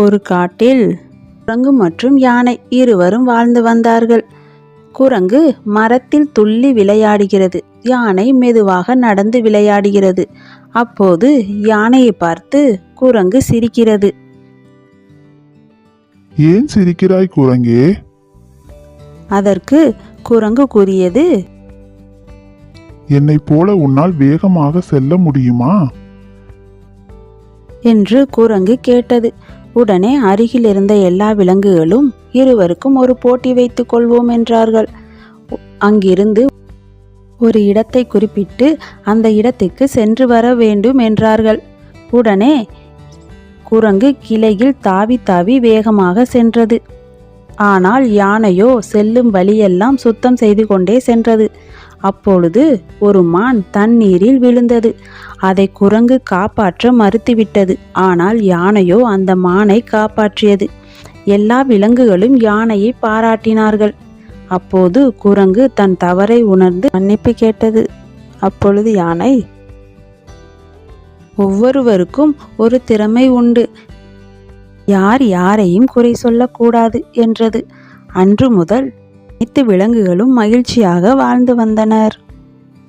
ஒரு காட்டில் குரங்கு மற்றும் யானை இருவரும் வாழ்ந்து வந்தார்கள். குரங்கு மரத்தில் துள்ளி விளையாடுகிறது. யானை மெதுவாக நடந்து விளையாடுகிறது. அப்போது யானையை பார்த்து குரங்கு சிரிக்கிறது. ஏன் சிரிக்கிறாய் குரங்கே? அதற்கு குரங்கு கூறியது என்னைப் போல உன்னால் வேகமாக செல்ல முடியுமா? என்று குரங்கு கேட்டது. உடனே அருகில் இருந்த எல்லா விலங்குகளும் இருவருக்கும் ஒரு போட்டி வைத்துக் கொள்வோம் என்றார்கள். அங்கிருந்து ஒரு இடத்தை குறிப்பிட்டு அந்த இடத்துக்கு சென்று வர வேண்டும் என்றார்கள். உடனே குரங்கு கிளையில் தாவி தாவி வேகமாக சென்றது. ஆனால் யானையோ செல்லும் வழியெல்லாம் சுத்தம் செய்து கொண்டே சென்றது. அப்பொழுது ஒரு மான் தண்ணீரில் விழுந்தது. அதை குரங்கு காப்பாற்ற மறுத்துவிட்டது. ஆனால் யானையோ அந்த மானை காப்பாற்றியது. எல்லா விலங்குகளும் யானையை பாராட்டினார்கள். அப்போது குரங்கு தன் தவறை உணர்ந்து மன்னிப்பு கேட்டது. அப்பொழுது யானை ஒவ்வொருவருக்கும் ஒரு திறமை உண்டு. யார் யாரையும் குறை சொல்லக்கூடாது என்றது. அன்று முதல் அனைத்து விலங்குகளும் மகிழ்ச்சியாக வாழ்ந்து வந்தனர்.